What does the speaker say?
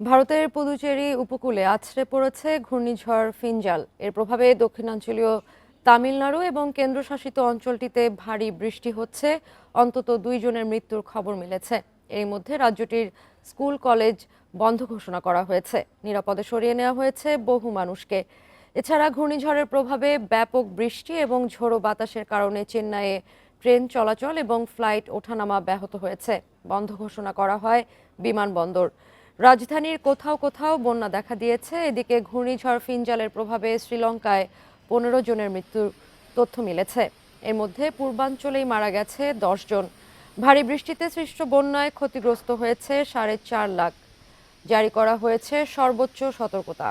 ভারতের পুদুচেরি উপকূলে আছড়ে পড়েছে ঘূর্ণিঝড় ফিনজাল। এর প্রভাবে দক্ষিণাঞ্চলীয় তামিলনাড়ু এবং কেন্দ্রশাসিত অঞ্চলটিতে ভারী বৃষ্টি হচ্ছে। অন্তত দুইজনের মৃত্যুর খবর মিলেছে। এর মধ্যে রাজ্যটির স্কুল, কলেজ বন্ধ ঘোষণা করা হয়েছে। নিরাপদে সরিয়ে নেওয়া হয়েছে বহু মানুষকে। এছাড়া ঘূর্ণিঝড়ের প্রভাবে ব্যাপক বৃষ্টি এবং ঝোড়ো বাতাসের কারণে চেন্নাইয়ে ট্রেন চলাচল এবং ফ্লাইট ওঠানামা ব্যাহত হয়েছে। বন্ধ ঘোষণা করা হয় বিমানবন্দর। রাজধানীর কোথাও কোথাও বন্যা দেখা দিয়েছে। এদিকে ঘূর্ণিঝড় ফিনজালের প্রভাবে শ্রীলঙ্কায় পনেরো জনের মৃত্যুর তথ্য মিলেছে। এর মধ্যে পূর্বাঞ্চলেই মারা গেছে দশ জন। ভারী বৃষ্টিতে সৃষ্ট বন্যায় ক্ষতিগ্রস্ত হয়েছে সাড়ে চার লাখ। জারি করা হয়েছে সর্বোচ্চ সতর্কতা।